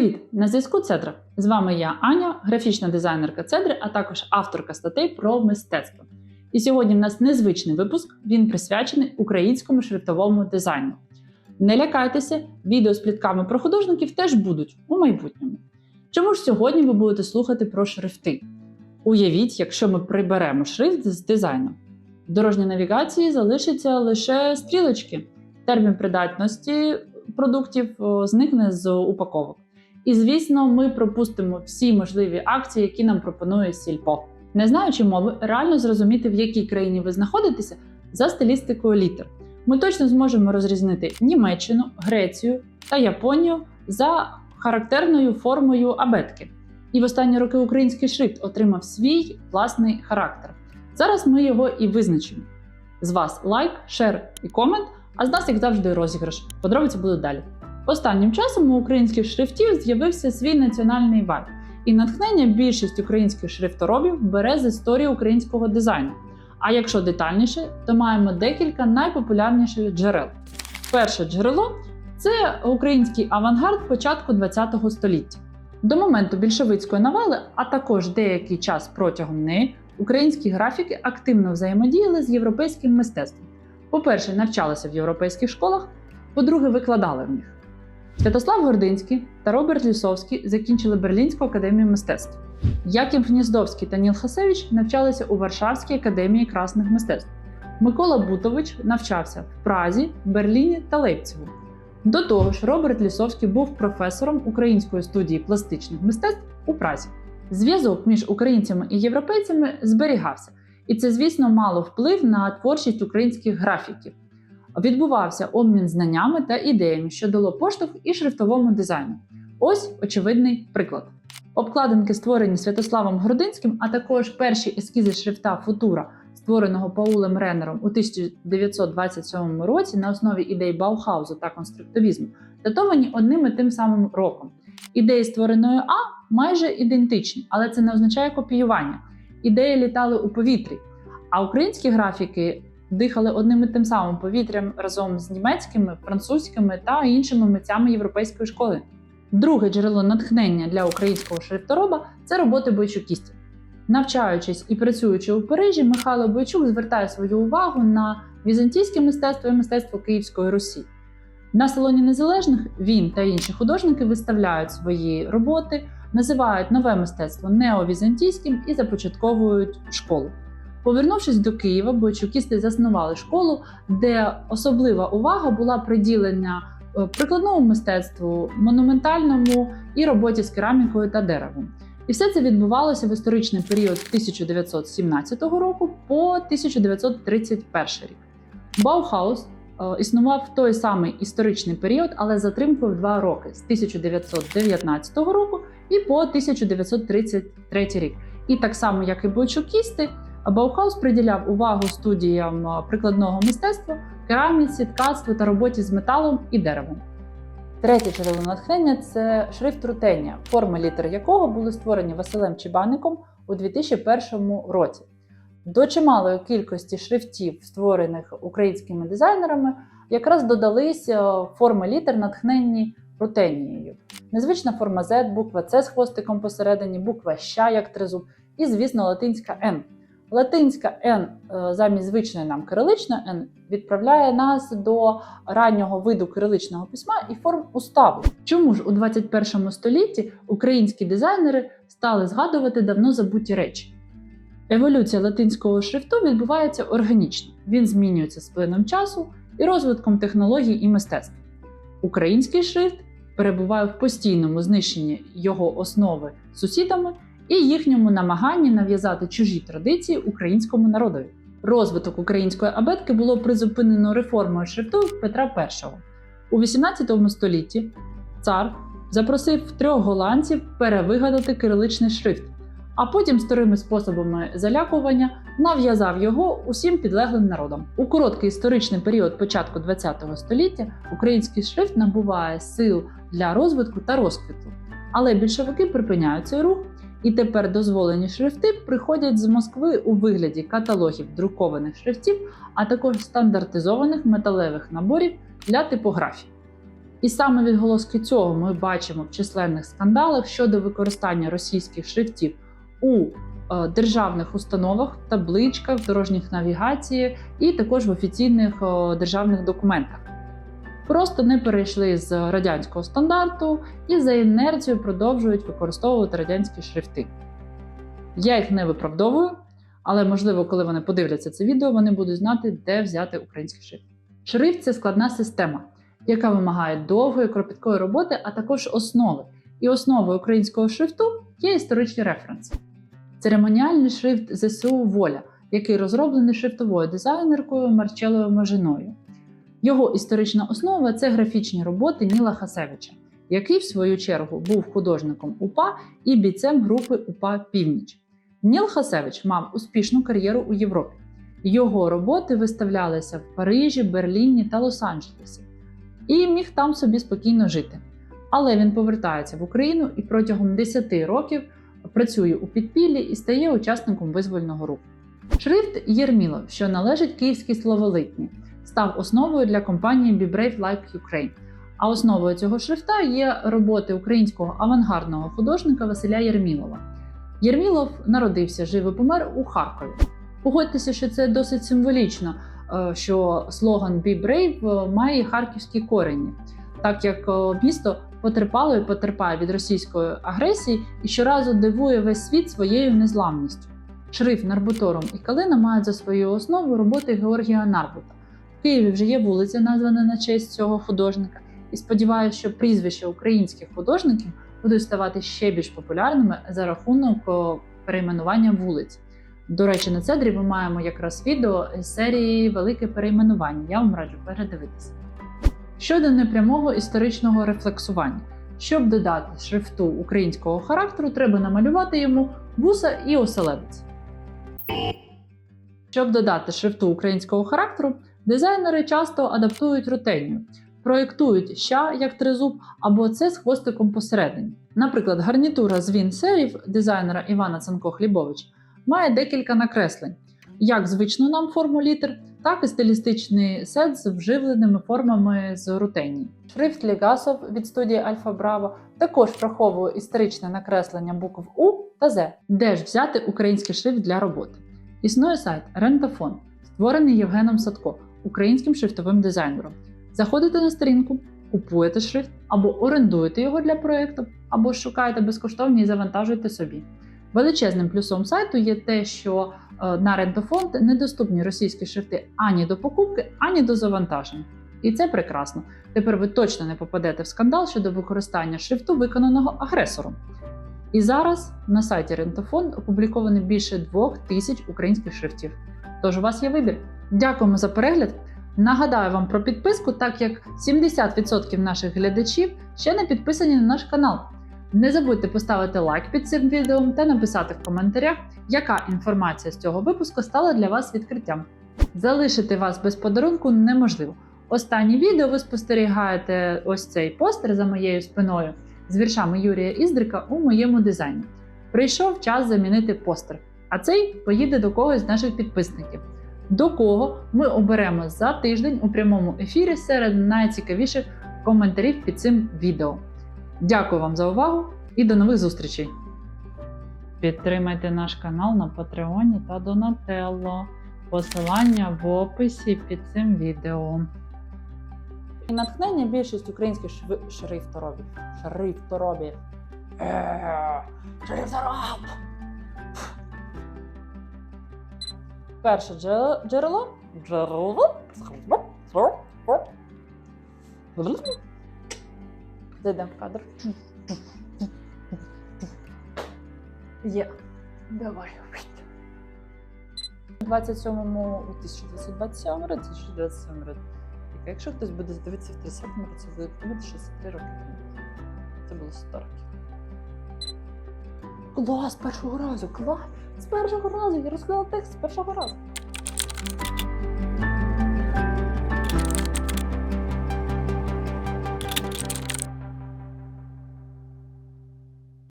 Привіт! На зв'язку Цедра. З вами я Аня, графічна дизайнерка Цедри, а також авторка статей про мистецтво. І сьогодні в нас незвичний випуск. Він присвячений українському шрифтовому дизайну. Не лякайтеся, відео з плітками про художників теж будуть у майбутньому. Чому ж сьогодні ви будете слухати про шрифти? Уявіть, якщо ми приберемо шрифт з дизайну. В дорожній навігації залишаться лише стрілочки. Термін придатності продуктів зникне з упаковок. І звісно, ми пропустимо всі можливі акції, які нам пропонує сільпо. Не знаючи мови, реально зрозуміти, в якій країні ви знаходитеся за стилістикою літер. Ми точно зможемо розрізнити Німеччину, Грецію та Японію за характерною формою абетки. І в останні роки український шрифт отримав свій власний характер. Зараз ми його і визначимо. З вас лайк, шер і комент, а з нас, як завжди, розіграш. Подробиці будуть далі. Останнім часом у українських шрифтів з'явився свій національний вайб, і натхнення більшість українських шрифторобів бере з історії українського дизайну. А якщо детальніше, то маємо декілька найпопулярніших джерел. Перше джерело це український авангард початку ХХ століття. До моменту більшовицької новели, а також деякий час протягом неї, українські графіки активно взаємодіяли з європейським мистецтвом. По-перше, навчалися в європейських школах, по-друге, викладали в них. Святослав Гординський та Роберт Лісовський закінчили Берлінську академію мистецтв. Яків Гніздовський та Ніл Хасевич навчалися у Варшавській академії красних мистецтв. Микола Бутович навчався в Празі, Берліні та Лейпцигу. До того ж, Роберт Лісовський був професором Української студії пластичних мистецтв у Празі. Зв'язок між українцями і європейцями зберігався, і це, звісно, мало вплив на творчість українських графіків. Відбувався обмін знаннями та ідеями, що дало поштовх і шрифтовому дизайну. Ось очевидний приклад. Обкладинки, створені Святославом Гординським, а також перші ескізи шрифта Футура, створеного Паулем Реннером у 1927 році на основі ідей Баухаузу та конструктивізму, датовані одним і тим самим роком. Ідеї створеної А майже ідентичні, але це не означає копіювання. Ідеї літали у повітрі, а українські графіки дихали одним і тим самим повітрям разом з німецькими, французькими та іншими митцями європейської школи. Друге джерело натхнення для українського шрифтороба це роботи бойчукістів. Навчаючись і працюючи у Парижі, Михайло Бойчук звертає свою увагу на візантійське мистецтво і мистецтво Київської Русі. На салоні незалежних він та інші художники виставляють свої роботи, називають нове мистецтво неовізантійським і започатковують школу. Повернувшись до Києва, бойчукісти заснували школу, де особлива увага була приділена е, прикладному мистецтву, монументальному і роботі з керамікою та деревом. І все це відбувалося в історичний період 1917 року по 1931 рік. Баухаус е, існував в той самий історичний період, але затримкою в два роки з 1919 року і по 1933 рік. І так само, як і бойчукісти, Баухаус приділяв увагу студіям е, прикладного мистецтва, кераміці, ткацтву та роботі з металом і деревом. Третє джерело натхнення це шрифт рутення, форми літер якого були створені Василем Чебанником у 2001 році. До чималої кількості шрифтів, створених українськими дизайнерами, якраз додались е, форми літер, натхненні рутенією. Незвична форма Z, буква С з хвостиком посередині, буква Щ як тризуб, і, звісно, латинська Н. Латинська Н замість звичної нам кириличної Н відправляє нас до раннього виду кириличного письма і форм уставу. Чому ж у 21 столітті українські дизайнери стали згадувати давно забуті речі? Еволюція латинського шрифту відбувається органічно. Він змінюється з плином часу і розвитком технологій і мистецтв. Український шрифт перебуває в постійному знищенні його основи сусідами і їхньому намаганні нав'язати чужі традиції українському народові. Розвиток української абетки було призупинено реформою шрифту Петра І. У XVIII столітті цар запросив трьох голландців перевигадати кириличний шрифт, а потім старими способами залякування нав'язав його усім підлеглим народам. У короткий історичний період початку ХХ століття український шрифт набуває сил для розвитку та розквіту. Але більшовики припиняють цей рух і тепер дозволені шрифти приходять з Москви у вигляді каталогів друкованих шрифтів, а також стандартизованих металевих наборів для типографії. І саме відголоски цього ми бачимо в численних скандалах щодо використання російських шрифтів у е, державних установах, табличках, дорожніх навігації і також в офіційних е, державних документах. Просто не перейшли з радянського стандарту і за інерцією продовжують використовувати радянські шрифти. Я їх не виправдовую, але можливо, коли вони подивляться це відео, вони будуть знати, де взяти український шрифт. Шрифт це складна система, яка вимагає довгої кропіткої роботи, а також основи. І основою українського шрифту є історичні референси. Церемоніальний шрифт ЗСУ Воля, який розроблений шрифтовою дизайнеркою Марчелою Мажиною. Його історична основа це графічні роботи Ніла Хасевича, який, в свою чергу, був художником УПА і бійцем групи УПА Північ. Ніл Хасевич мав успішну кар'єру у Європі. Його роботи виставлялися в Парижі, Берліні та Лос-Анджелесі і міг там собі спокійно жити. Але він повертається в Україну і протягом 10 років працює у підпіллі і стає учасником визвольного руху. Шрифт Єрмілов, що належить київській словолитні, став основою для компанії Be Brave Like Ukraine. А основою цього шрифта є роботи українського авангардного художника Василя Єрмілова. Єрмілов народився, жив і помер у Харкові. Погодьтеся, що це досить символічно, е, що слоган Be Brave е, має харківські корені, так як е, місто потерпало і потерпає від російської агресії і щоразу дивує весь світ своєю незламністю. Шрифт Нарбутором і Калина мають за свою основу роботи Георгія Нарбута. Києві вже є вулиця, названа на честь цього художника, і сподіваюся, що прізвища українських художників будуть ставати ще більш популярними за рахунок перейменування вулиць. До речі, на цедрі ми маємо якраз відео з серії Велике перейменування. Я вам раджу передивитися. Щодо непрямого історичного рефлексування, щоб додати шрифту українського характеру, треба намалювати йому вуса і оселедець. Щоб додати шрифту українського характеру, дизайнери часто адаптують рутенію, проєктують ща як тризуб або це з хвостиком посередині. Наприклад, гарнітура з Вінсерів дизайнера Івана Цанко Хлібович має декілька накреслень, як звичну нам форму літер, так і стилістичний сет з вживленими формами з рутенії. Шрифт Лігасов від студії Альфа Браво також враховує історичне накреслення букв У та З, де ж взяти український шрифт для роботи. Існує сайт Рентафон, створений Євгеном Садко, українським шрифтовим дизайнером. Заходите на сторінку, купуєте шрифт або орендуєте його для проєкту, або шукаєте безкоштовні і завантажуєте собі. Величезним плюсом сайту є те, що е, на Рентофонд недоступні російські шрифти ані до покупки, ані до завантаження. І це прекрасно. Тепер ви точно не попадете в скандал щодо використання шрифту, виконаного агресором. І зараз на сайті Рентофонд опубліковано більше двох тисяч українських шрифтів. Тож у вас є вибір. Дякуємо за перегляд. Нагадаю вам про підписку, так як 70% наших глядачів ще не підписані на наш канал. Не забудьте поставити лайк під цим відео та написати в коментарях, яка інформація з цього випуску стала для вас відкриттям. Залишити вас без подарунку неможливо. Останнє відео ви спостерігаєте ось цей постер за моєю спиною з віршами Юрія Іздрика у моєму дизайні. Прийшов час замінити постер, а цей поїде до когось з наших підписників. До кого ми оберемо за тиждень у прямому ефірі серед найцікавіших коментарів під цим відео. Дякую вам за увагу і до нових зустрічей! Підтримайте наш канал на Патреоні та Донателло. Посилання в описі під цим відео. І натхнення більшість українських шви... шрифторобів. Шрифторобів. Е, Шрифтороб! Перше джерело. Джерело. Зайдемо в кадр. Є. Давай. У 27-му, у 1227 році, 2027 році. Якщо хтось буде дивитися в 30-му році, буде 63 роки. Це було 100 років. Клас, з першого разу, клас! З першого разу! Я розказала текст з першого разу.